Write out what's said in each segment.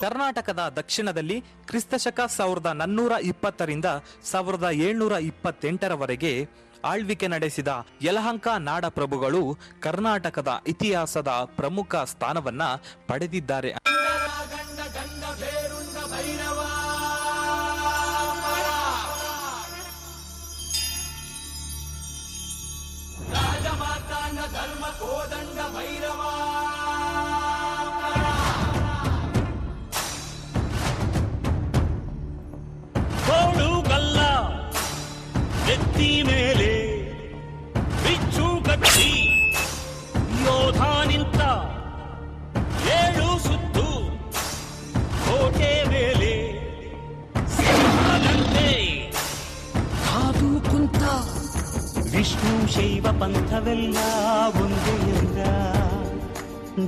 ಕರ್ನಾಟಕದ ದಕ್ಷಿಣದಲ್ಲಿ ಕ್ರಿಸ್ತಶಕ ಸಾವಿರದ ನಾನ್ನೂರ ಇಪ್ಪತ್ತರಿಂದ ಸಾವಿರದ ಏಳ್ನೂರ ಇಪ್ಪತ್ತೆಂಟರವರೆಗೆ ಆಳ್ವಿಕೆ ನಡೆಸಿದ ಯಲಹಂಕ ನಾಡಪ್ರಭುಗಳು ಕರ್ನಾಟಕದ ಇತಿಹಾಸದ ಪ್ರಮುಖ ಸ್ಥಾನವನ್ನ ಪಡೆದಿದ್ದಾರೆ. ಕೋಡುಗಲ್ಲ ಎತ್ತಿ ಮೇಲೆ ಬಿಚ್ಚು ಕಟ್ಟಿ ಯೋಧ ನಿಂತ ಏಳು ಸುತ್ತು ಕೋಟೆ ಮೇಲೆ ಸಿಂಹದಂತೆ ಕಾದು ಕುಂತ ವಿಷ್ಣು ಶೈವ ಪಂಥವೆಲ್ಲ ಒಂದೇ ಎಂದ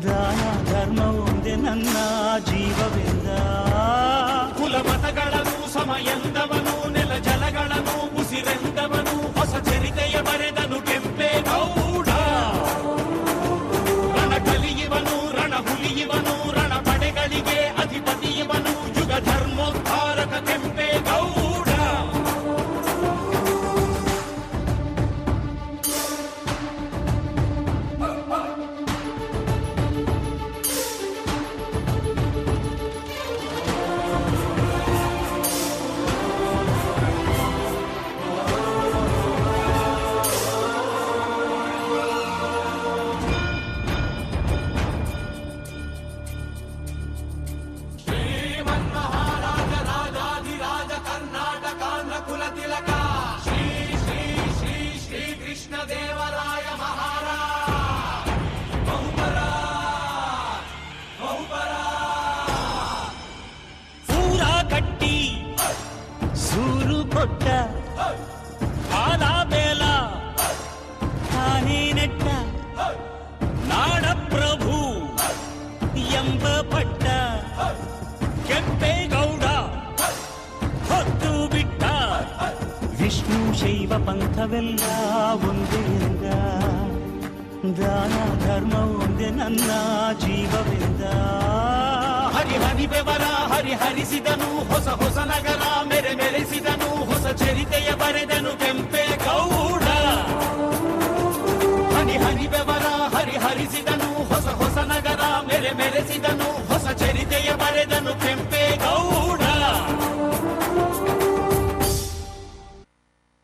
ದಾನ ಧರ್ಮ ಒಂದೇ ನನ್ನ ಜೀವವೆಂದ Saturday. ಸೂರು ಕೊಟ್ಟ ಕಾಲ ಬೇಲ ತಾನೇ ನೆಟ್ಟ ನಾಡಪ್ರಭು ಎಂಬ ಪಟ್ಟ ಕೆಂಪೇಗೌಡ ಹೊತ್ತು ಬಿಟ್ಟ ವಿಷ್ಣು ಶೈವ ಪಂಥವೆಲ್ಲ ಒಂದೇ ಎಂದ ದಾನ, ಧರ್ಮ ಒಂದೇ ನನ್ನ ಜೀವವೆಂದ. ಹರಿ ಹರಿ ಬೆವರ, ಹರಿ ಹರಿಸಿದನು ಹೊಸ ಹೊಸ ನಗರ ಚರಿತೆಯ ಬರೆದನು ಕೆಂಪೇಗೌಡ ಹನಿ ಹನಿ ಬೆವರ ಹರಿ ಹರಿಸಿದನು ಹೊಸ ಹೊಸ ನಗರ ಮೆರೆ ಮೆರೆಸಿದನು ಹೊಸ ಚರಿತೆಯ ಬರೆದನು ಕೆಂಪೇಗೌಡ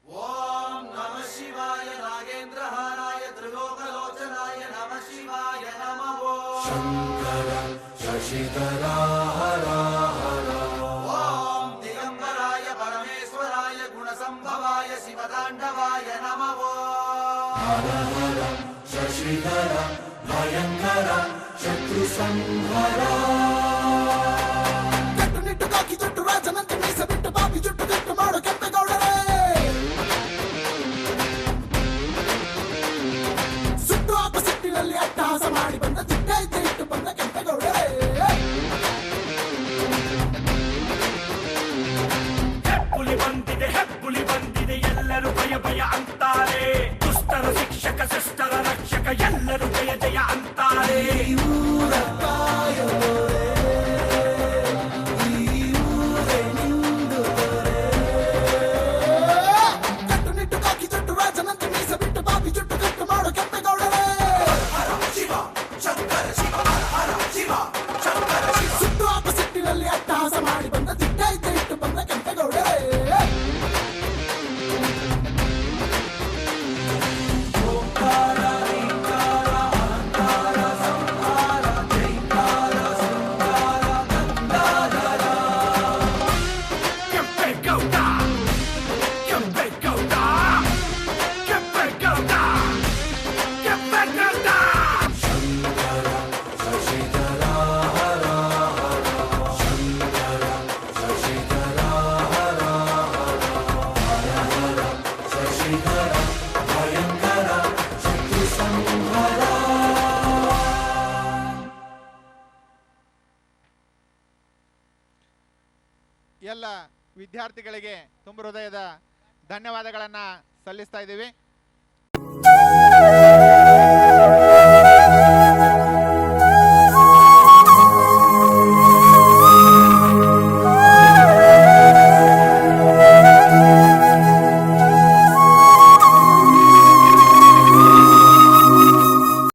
ಓಂ ನಮ ಶಿವಾಯ ನಾಗೇಂದ್ರಹಾರಾಯ ತ್ರಿಲೋಕಲೋಚನಾಯ ನಮ ಶಿವಾಯ ನಮಃ ಶಂಕರ ಓಂ శశిధర భయంకర శత్రు సంహర జట్టు నిట్టు కాకి జట్టు రాజనంత మీస బిట్టు పాపి జుట్టు జట్టు మాడు కెంప கைதையான் தாரே ஊரத்தாயோ ಎಲ್ಲ ವಿದ್ಯಾರ್ಥಿಗಳಿಗೆ ತುಂಬ ಹೃದಯದ ಧನ್ಯವಾದಗಳನ್ನು ಸಲ್ಲಿಸ್ತಾ ಇದ್ದೀವಿ.